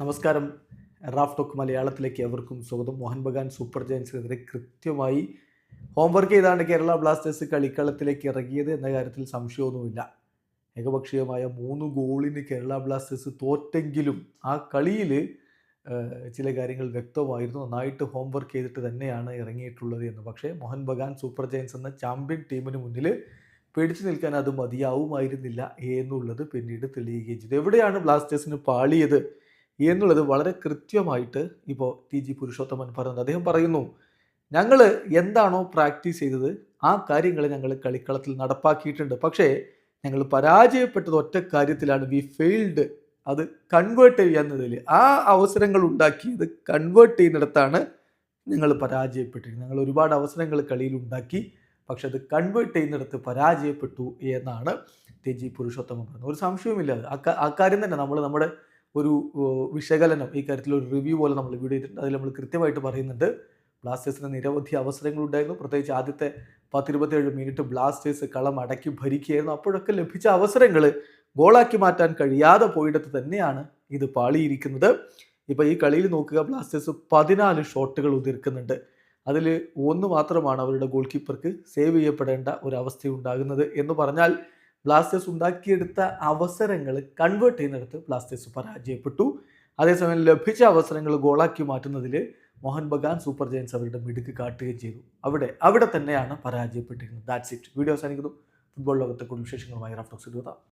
നമസ്കാരം. Raf talk മലയാളത്തിലേക്ക് എവർക്കും സ്വാഗതം. മോഹൻ ബഗാൻ സൂപ്പർ ജയൻസിനെതിരെ കൃത്യമായി ഹോംവർക്ക് ചെയ്താണ് കേരള ബ്ലാസ്റ്റേഴ്സ് കളിക്കളത്തിലേക്ക് ഇറങ്ങിയത് എന്ന കാര്യത്തിൽ സംശയമൊന്നുമില്ല. ഏകപക്ഷീയമായ മൂന്ന് ഗോളിന് കേരള ബ്ലാസ്റ്റേഴ്സ് തോറ്റെങ്കിലും ആ കളിയിൽ ചില കാര്യങ്ങൾ വ്യക്തമായിരുന്നു. നന്നായിട്ട് ഹോംവർക്ക് ചെയ്തിട്ട് തന്നെയാണ് ഇറങ്ങിയിട്ടുള്ളത് എന്ന്. പക്ഷേ മോഹൻ ബഗാൻ സൂപ്പർ ജയൻസ് എന്ന ചാമ്പ്യൻ ടീമിന് മുന്നിൽ പിടിച്ചു നിൽക്കാൻ അത് മതിയാവുമായിരുന്നില്ല എന്നുള്ളത് പിന്നീട് തെളിയുകയും ചെയ്തു. എവിടെയാണ് ബ്ലാസ്റ്റേഴ്സിന് പാളിയത്? എന്നുള്ളത് വളരെ കൃത്യമായിട്ട് ഇപ്പോൾ ടി ജി പുരുഷോത്തമൻ പറയുന്നത് അദ്ദേഹം പറയുന്നു ഞങ്ങൾ എന്താണോ പ്രാക്ടീസ് ചെയ്തത് ആ കാര്യങ്ങൾ ഞങ്ങൾ കളിക്കളത്തിൽ നടപ്പാക്കിയിട്ടുണ്ട്. പക്ഷേ ഞങ്ങൾ പരാജയപ്പെട്ടത് ഒറ്റ കാര്യത്തിലാണ്. V failed. അത് കൺവേർട്ട് ചെയ്യുന്നതിൽ ആ അവസരങ്ങൾ ഉണ്ടാക്കിയത് കൺവേർട്ട് ചെയ്യുന്നിടത്താണ് ഞങ്ങൾ പരാജയപ്പെട്ടിരുന്നത് ഞങ്ങൾ ഒരുപാട് അവസരങ്ങൾ കളിയിൽ ഉണ്ടാക്കി പക്ഷെ അത് കൺവേർട്ട് ചെയ്യുന്നിടത്ത് പരാജയപ്പെട്ടു എന്നാണ് ടി ജി പുരുഷോത്തമൻ പറഞ്ഞത് ഒരു സംശയവുമില്ല. അക്കാര്യം തന്നെ നമ്മൾ നമ്മുടെ ഒരു വിശകലനം ഈ കാര്യത്തിൽ ഒരു റിവ്യൂ പോലെ നമ്മൾ വീഡിയോ ചെയ്തിട്ടുണ്ട് അതിൽ നമ്മൾ കൃത്യമായിട്ട് പറയുന്നുണ്ട്. ബ്ലാസ്റ്റേഴ്സിന് നിരവധി അവസരങ്ങളുണ്ടായിരുന്നു പ്രത്യേകിച്ച് ആദ്യത്തെ പത്തിരുപത്തേഴ് മിനിറ്റ് ബ്ലാസ്റ്റേഴ്സ് കളം അടക്കി ഭരിക്കുകയായിരുന്നു. അപ്പോഴൊക്കെ ലഭിച്ച അവസരങ്ങൾ ഗോളാക്കി മാറ്റാൻ കഴിയാതെ പോയിടത്ത് തന്നെയാണ് ഇത് പാളിയിരിക്കുന്നത്. ഇപ്പോൾ ഈ കളിയിൽ നോക്കുക ബ്ലാസ്റ്റേഴ്സ് പതിനാല് ഷോട്ടുകൾ ഉതിർക്കുന്നുണ്ട്. അതിൽ ഒന്ന് മാത്രമാണ് അവരുടെ ഗോൾ കീപ്പർക്ക് സേവ് ചെയ്യപ്പെടേണ്ട ഒരു ഉണ്ടാകുന്നത് എന്ന് പറഞ്ഞാൽ ബ്ലാസ്റ്റേഴ്സ് ഉണ്ടാക്കിയെടുത്ത അവസരങ്ങൾ കൺവേർട്ട് ചെയ്യുന്നിടത്ത് ബ്ലാസ്റ്റേഴ്സ് പരാജയപ്പെട്ടു. അതേസമയം ലഭിച്ച അവസരങ്ങൾ ഗോളാക്കി മാറ്റുന്നതിൽ മോഹൻ ബഗാൻ സൂപ്പർ ജയൻസ് അവരുടെ മിടുക്ക് കാട്ടുകയും ചെയ്തു. അവിടെ അവിടെ തന്നെയാണ് പരാജയപ്പെട്ടിരുന്നത്. ദാറ്റ്സ് ഇറ്റ് വീഡിയോ അവസാനിക്കുന്നു. ഫുട്ബോൾ ലോകത്തെ കൂടുതൽ വിശേഷങ്ങളുമായി റഫ്റ്റോക്സ് എഴുതാം